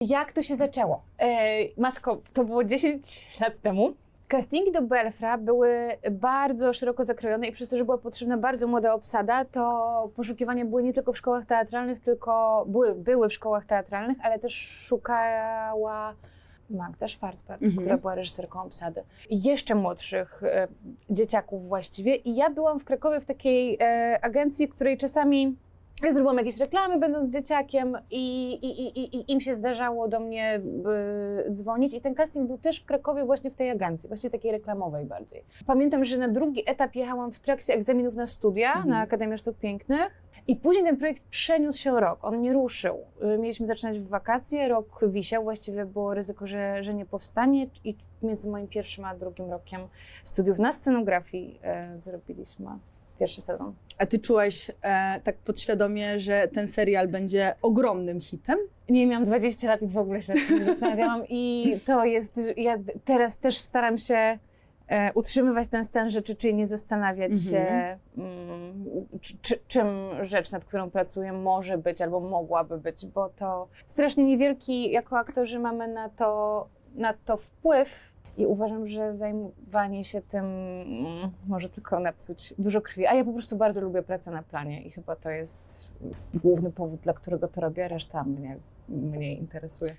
Jak to się zaczęło? E, matko, to było 10 lat temu. Castingi do Belfra były bardzo szeroko zakrojone i przez to, że była potrzebna bardzo młoda obsada, to poszukiwania były nie tylko w szkołach teatralnych, tylko były, były w szkołach teatralnych, ale też szukała Magda Schwarzbart, Mhm. która była reżyserką obsady. I jeszcze młodszych e, dzieciaków właściwie. I ja byłam w Krakowie w takiej e, agencji, której czasami ja zrobiłam jakieś reklamy, będąc dzieciakiem i, i, i, i- im się zdarzało do mnie y, dzwonić. I ten casting był też w Krakowie właśnie w tej agencji, właśnie takiej reklamowej bardziej. Pamiętam, że na drugi etap jechałam w trakcie egzaminów na studia Mhm. na Akademię Sztuk Pięknych. I później ten projekt przeniósł się rok, on nie ruszył. Y, Mieliśmy zaczynać w wakacje, rok wisiał, właściwie było ryzyko, że, że nie powstanie. I między moim pierwszym a drugim rokiem studiów na scenografii e, zrobiliśmy pierwszy sezon. A ty czułaś e, tak podświadomie, że ten serial będzie ogromnym hitem? Nie, miałam 20 lat i w ogóle się nad tym nie zastanawiałam. I to jest, ja teraz też staram się e, utrzymywać ten stan rzeczy, czyli nie zastanawiać Mhm. się, mm, czy, czy, czym rzecz, nad którą pracuję, może być albo mogłaby być, bo to strasznie niewielki jako aktorzy mamy na to, na to wpływ. I uważam, że zajmowanie się tym mm, może tylko napsuć dużo krwi. A ja po prostu bardzo lubię pracę na planie i chyba to jest główny powód, dla którego to robię, reszta mnie mniej interesuje.